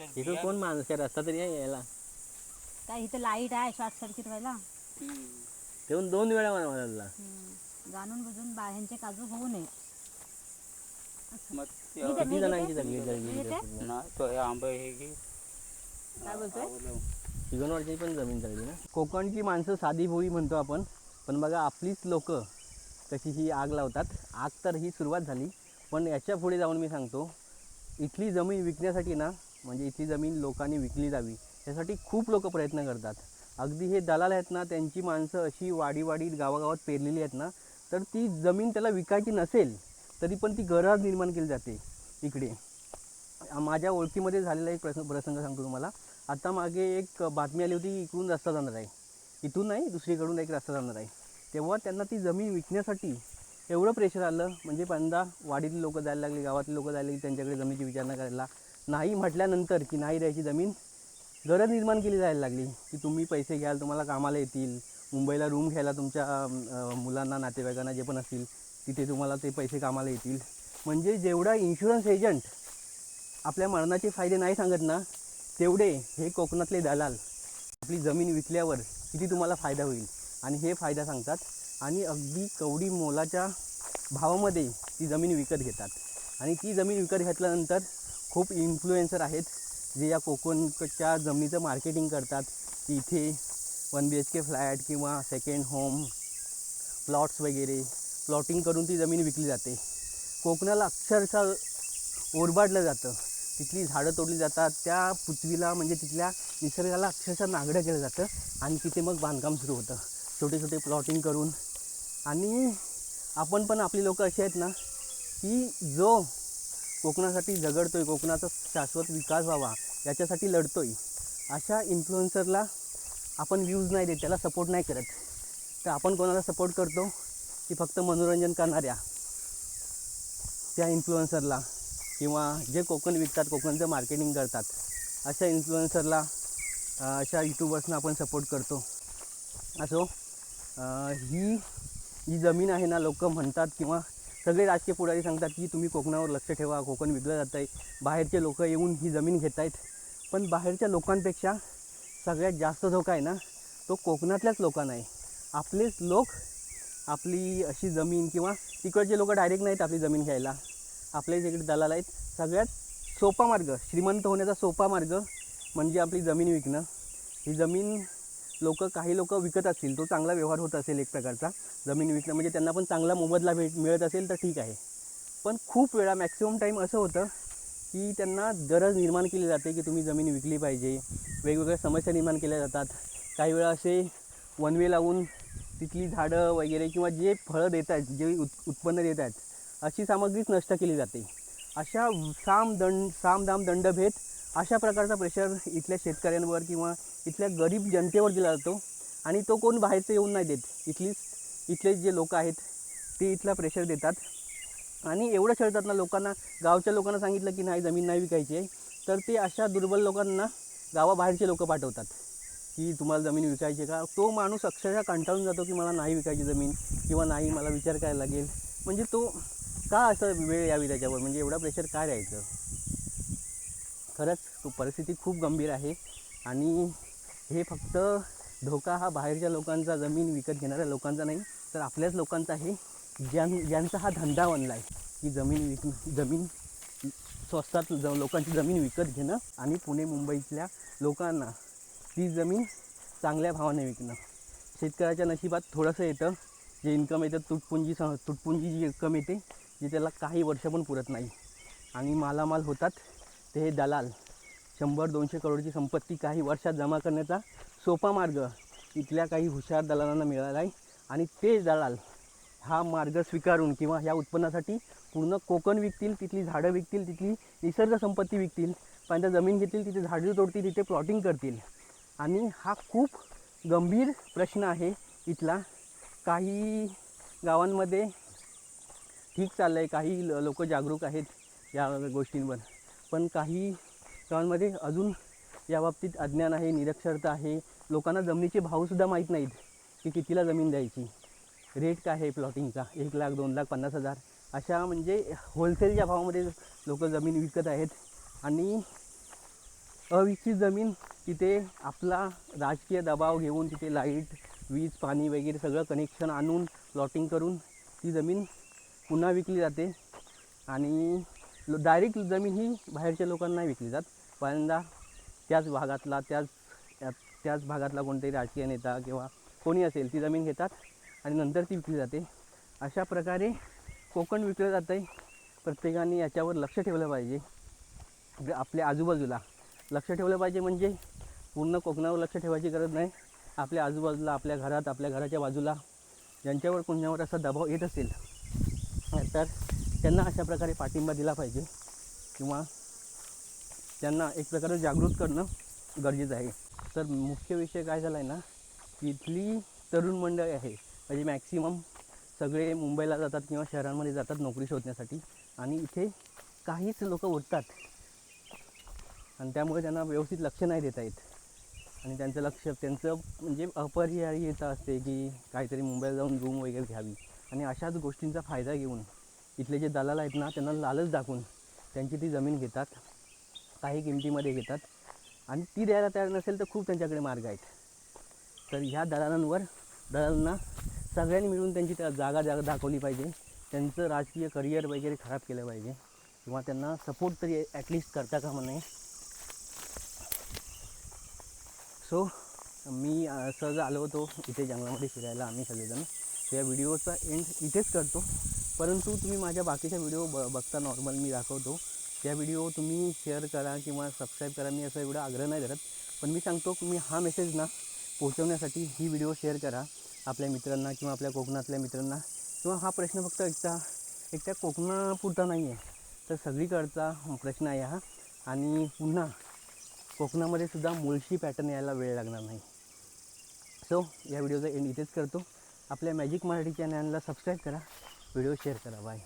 इथं कोण माणूस काय रस्ता तरी आहे यायला काय इथं लाइट आहे शॉर्ट सर्किट व्हायला. तेव्हा दोन वेळा मला म्हणाला. जाणून बुजून बाहेरचे काजू होऊ नये. मग ते- किती जणांची जगली? ना तो हे आंबा हे काय बोलतोय? पण जमीन जळली ना. कोकणची माणसं साधी भोळी म्हणतो आपण पण बघा आपलीच लोक कशी ही आग लावतात. आग तर ही सुरुवात झाली पण याच्यापुढे जाऊन मी सांगतो इथली जमीन विकण्यासाठी ना म्हणजे इथली जमीन लोकांनी विकली जावी यासाठी खूप लोक प्रयत्न करतात. अगदी हे दलाल आहेत ना त्यांची माणसं अशी वाडीवाडी गावागावात पेरलेली आहेत ना तर ती जमीन त्याला विकायची नसेल तरी पण ती गरज निर्माण केली जाते इकडे. माझ्या ओळखीमध्ये झालेला एक प्रसंग प्रसंग सांगतो तुम्हाला. आता मागे एक बातमी आली होती इकडून रस्ता जाणार आहे. इथून नाही दुसरीकडून एक रस्ता जाणार आहे. तेव्हा त्यांना ती जमीन विकण्यासाठी एवढं प्रेशर आलं म्हणजे पहिल्यांदा वाडीतली लोक जायला लागली गावातली लोक जायला लागली त्यांच्याकडे जमिनीची विचारणा करायला. नाही म्हटल्यानंतर की नाही द्यायची जमीन गरज निर्माण केली जायला लागली. की तुम्ही पैसे घ्याल तुम्हाला कामाला येतील मुंबईला रूम घ्यायला तुमच्या मुलांना नातेवाईकांना जे पण असतील तिथे तुम्हाला ते पैसे कामाला येतील. म्हणजे जेवढा इन्शुरन्स एजंट आपल्या मरणाचे फायदे नाही सांगत ना तेवढे हे कोकणातले दलाल आपली जमीन विकल्यावर किती तुम्हाला फायदा होईल? आणि हे फायदा सांगतात आणि अगदी कवडी मोलाच्या भावामध्ये ती जमीन विकत घेतात. आणि ती जमीन विकत घेतल्यानंतर खूप इन्फ्लुएन्सर आहेत जे या कोकणच्या जमिनीचं मार्केटिंग करतात. की इथे one B H K flat किंवा सेकंड होम प्लॉट्स वगैरे प्लॉटिंग करून ती जमीन विकली जाते. कोकणाला अक्षरशः ओरबाडलं जातं. तिथली झाडं तोडली जातात. त्या पृथ्वीला म्हणजे तिथल्या निसर्गाला अक्षरशः नागडं केलं जातं आणि तिथे मग बांधकाम सुरू होतं. छोटे छोटे प्लॉटिंग करून. आणि आपण पण आपली लोक अशी आहेत ना की जो कोकणासाठी झगडतोय कोकणाचा शाश्वत विकास व्हावा याच्यासाठी लढतोय. अशा इन्फ्लुएन्सरला आपण व्ह्यूज नाही देत त्याला सपोर्ट नाही करत. तर आपण कोणाला सपोर्ट करतो? की फक्त मनोरंजन करणाऱ्या त्या इन्फ्लुएन्सरला किंवा जे कोकण विकतात कोकणचं मार्केटिंग करतात. अशा इन्फ्लुएन्सरला अशा यूट्यूबर्सना आपण सपोर्ट करतो. असो ही जी जमीन आहे ना लोक म्हणतात किंवा सगळे राजकीय पुढारी सांगतात की तुम्ही कोकणावर लक्ष ठेवा कोकण विकलं जात आहे बाहेरचे लोक येऊन ही जमीन घेत आहेत पण बाहेरच्या लोकांपेक्षा सगळ्यात जास्त धोका आहे ना तो कोकणातल्याच लोकांना आहे. आपलेच लोक आपली अशी जमीन किंवा तिकडचे लोक डायरेक्ट नाहीत आपली जमीन घ्यायला. आपले इकडे दलाल आहेत. सगळ्यात सोपा मार्ग श्रीमंत होण्याचा सोपा मार्ग म्हणजे आपली जमीन विकणं. ही जमीन लोक काही लोक विकत असतील तो चांगला व्यवहार होत असेल एक प्रकारचा. जमीन विकणं म्हणजे त्यांना पण चांगला मोबदला भेट मिळत असेल तर ठीक आहे. पण खूप वेळा मॅक्सिमम टाईम असं होतं की त्यांना गरज निर्माण केली जाते की तुम्ही जमीन विकली पाहिजे. वेगवेगळ्या समस्या निर्माण केल्या जातात. काही वेळा असे वनवे लावून तिथली झाडं वगैरे किंवा जे फळं देत आहेत जे उत् उत्पन्न देत आहेत अशी सामग्रीच नष्ट केली जाते. अशा साम दंड साम दाम दंडभेद अशा प्रकारचा प्रेशर इथल्या शेतकऱ्यांवर किंवा इथल्या गरीब जनतेवर दिला जातो. आणि तो कोण बाहेरचं येऊन नाही देत. इथलीच इथले जे लोक आहेत ते इथला प्रेशर देतात. आणि एवढं छळतात ना लोकांना गावच्या लोकांना सांगितलं की नाही जमीन नाही विकायची आहे. तर ते अशा दुर्बल लोकांना गावाबाहेरचे लोक पाठवतात. की तुम्हाला जमीन विकायची का? तो माणूस अक्षरशः कंटाळून जातो की मला नाही विकायची जमीन किंवा नाही मला विचार करायला लागेल. म्हणजे तो का असं वेळ यावी त्याच्यावर? म्हणजे एवढा प्रेशर काय राहायचं खरंच परिस्थिती खूप गंभीर आहे. आणि हे फक्त धोका हा बाहेरच्या लोकांचा जमीन विकत घेणाऱ्या लोकांचा नाही तर आपल्याच लोकांचा आहे ज्यां ज्यांचा हा धंदा बनला आहे की जमीन विक जमीन स्वस्तात ज लोकांची जमीन विकत घेणं आणि पुणे मुंबईतल्या लोकांना ती जमीन चांगल्या भावाने विकणं. शेतकऱ्याच्या नशिबात थोडंसं येतं जे इन्कम येतं तुटपुंजी स तुटपुंजी जी इन्कम येते जी त्याला काही वर्ष पण पुरत नाही. आणि मालामाल होतात ते हे दलाल. शंभर दोनशे करोडची संपत्ती काही वर्षात जमा करण्याचा सोपा मार्ग इथल्या काही हुशार दलालांना मिळाला आहे. आणि ते दलाल हा मार्ग स्वीकारून किंवा ह्या उत्पन्नासाठी पूर्ण कोकण विकतील तिथली झाडं विकतील तिथली निसर्ग संपत्ती विकतील पहिल्यांदा जमीन घेतील तिथे झाडं तोडतील तिथे प्लॉटिंग करतील. आणि हा खूप गंभीर प्रश्न आहे इथला. काही गावांमध्ये ठीक चाललं आहे काही लोक जागरूक आहेत या गोष्टींवर. पण काही गावांमध्ये अजून याबाबतीत अज्ञान आहे निरक्षरता आहे. लोकांना जमिनीचे भावसुद्धा माहीत नाहीत की कितीला जमीन द्यायची. रेट काय आहे प्लॉटिंगचा एक लाख दोन लाख पन्नास हजार. अशा म्हणजे होलसेलच्या भावामध्ये लोक जमीन विकत आहेत. आणि अविकसित जमीन तिथे आपला राजकीय दबाव घेऊन तिथे लाइट वीज पाणी वगैरे सगळं कनेक्शन आणून प्लॉटिंग करून ती जमीन पुन्हा विकली जाते. आणि डायरेक्ट जमीन ही बाहेरच्या लोकांना विकली जात. पहिल्यांदा त्याच भागातला त्याच त्याच भागातला कोणतरी राजकीय नेता किंवा कोणी असेल ती जमीन घेतात आणि नंतर ती विकली जाते. अशा प्रकारे कोकण विकलं जातं आहे प्रत्येकाने याच्यावर लक्ष ठेवलं पाहिजे. आपल्या- आपल्या आजूबाजूला लक्ष ठेवलं पाहिजे म्हणजे पूर्ण कोकणावर लक्ष ठेवायची गरज नाही. आपल्या आजूबाजूला आपल्या घरात आपल्या घराच्या बाजूला ज्यांच्यावर कोणावर असा दबाव येत असेल तर त्यांना अशा प्रकारे पाठिंबा दिला पाहिजे किंवा त्यांना एक प्रकारे जागृत करणं गरजेचं आहे. तर मुख्य विषय काय झाला आहे ना की इथली तरुण मंडळी आहे म्हणजे मॅक्सिमम सगळे मुंबईला जातात किंवा शहरांमध्ये जातात नोकरी शोधण्यासाठी. आणि इथे काहीच लोक उरतात आणि त्यामुळे त्यांना व्यवस्थित लक्ष नाही देता येत. आणि त्यांचं लक्ष त्यांचं म्हणजे अपरिहार्यता असते की काहीतरी मुंबईला जाऊन रूम वगैरे घ्यावी. आणि अशाच गोष्टींचा फायदा घेऊन इथले जे दलाल आहेत ना त्यांना लालच दाखवून त्यांची ती जमीन घेतात. काही किमतीमध्ये घेतात. आणि ती द्यायला तयार नसेल तर खूप त्यांच्याकडे मार्ग आहेत. तर ह्या दलालांवर दलालांना सगळ्यांनी मिळून त्यांची त्या जागा जागा दाखवली पाहिजे. त्यांचं राजकीय करिअर वगैरे खराब केलं पाहिजे. किंवा त्यांना सपोर्ट तरी ॲटलिस्ट करता का म्हणे सो मी सहज आलो होतो इथे जंगलामध्ये फिरायला आम्ही सगळेजण. या व्हिडिओचा एंड इथेच करतो. परंतु तुम्ही माझ्या बाकीच्या व्हिडिओ ब बघता नॉर्मल मी दाखवतो. त्या व्हिडिओ तुम्ही शेअर करा किंवा सबस्क्राईब करा. मी असं एवढा आग्रह नाही करत पण मी सांगतो की मी हा मेसेज ना पोहोचवण्यासाठी ही व्हिडिओ शेअर करा. आपल्या मित्रांना किंवा आपल्या कोकणातल्या मित्रांना. किंवा हा प्रश्न फक्त एकटा एकट्या कोकणापुरता नाही आहे तर सगळीकडचा प्रश्न आहे हा. आणि पुन्हा कोकणामध्ये सुद्धा मुळशी पॅटर्न यायला वेळ लागणार नाही. सो या व्हिडिओचा एंड इथेच करतो. आपल्या मॅजिक मराठी चॅनलला सबस्क्राईब करा. व्हिडिओ शेअर करा. बाय